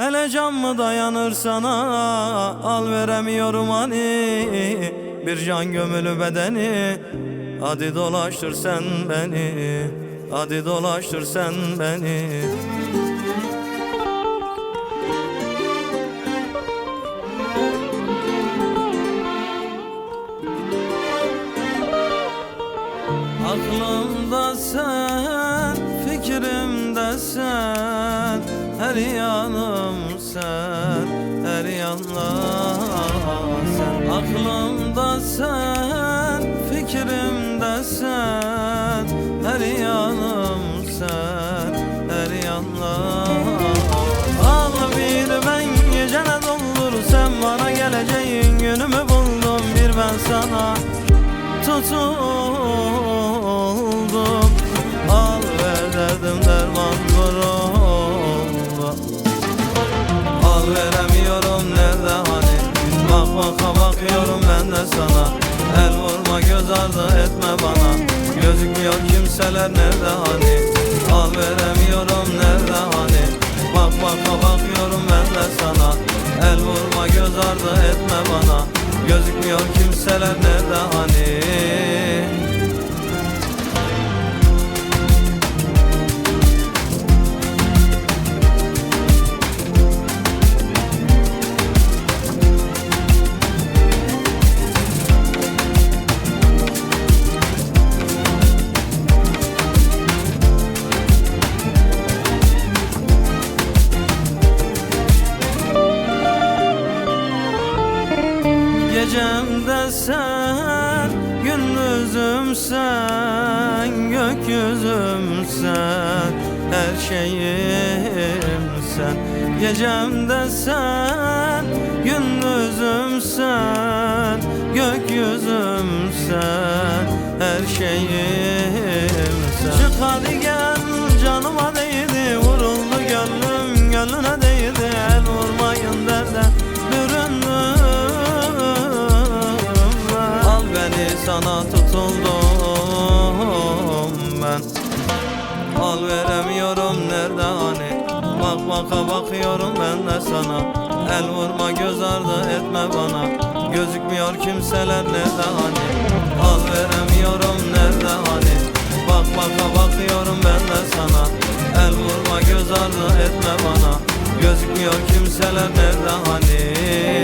Hele can mı dayanır sana Al veremiyorum hani. Bir can gömülü bedeni Hadi dolaştır sen beni Hadi dolaştır sen beni. Aklımda sen, fikrimde sen Her yanım sen, her yanla sen. Aklımda sen, fikrimde sen. Her yanım sen, her yanla Al bir ben gecene doldur Sen bana geleceğin günümü buldum. Bir ben sana tutuldum veremiyorum nerede hani Bak baka bakıyorum ben de sana. El vurma göz ardı etme bana. Gözükmüyor kimseler nerede hani Al veremiyorum nerede hani Bak baka bakıyorum ben de sana. El vurma göz ardı etme bana. Gözükmüyor kimseler nerede hani Gecemde sen, gündüzüm sen, gökyüzüm sen, her şeyim sen. Gecemde sen, gündüzüm sen, gökyüzüm sen, her şeyim sana tutuldum ben. Al veremiyorum nerede hani? Bak baka bakıyorum ben de sana. El vurma göz ardı etme bana. Gözükmüyor kimseler nerede hani? Al veremiyorum nerede hani? Bak baka bakıyorum ben de sana. El vurma göz ardı etme bana. Gözükmüyor kimseler nerede hani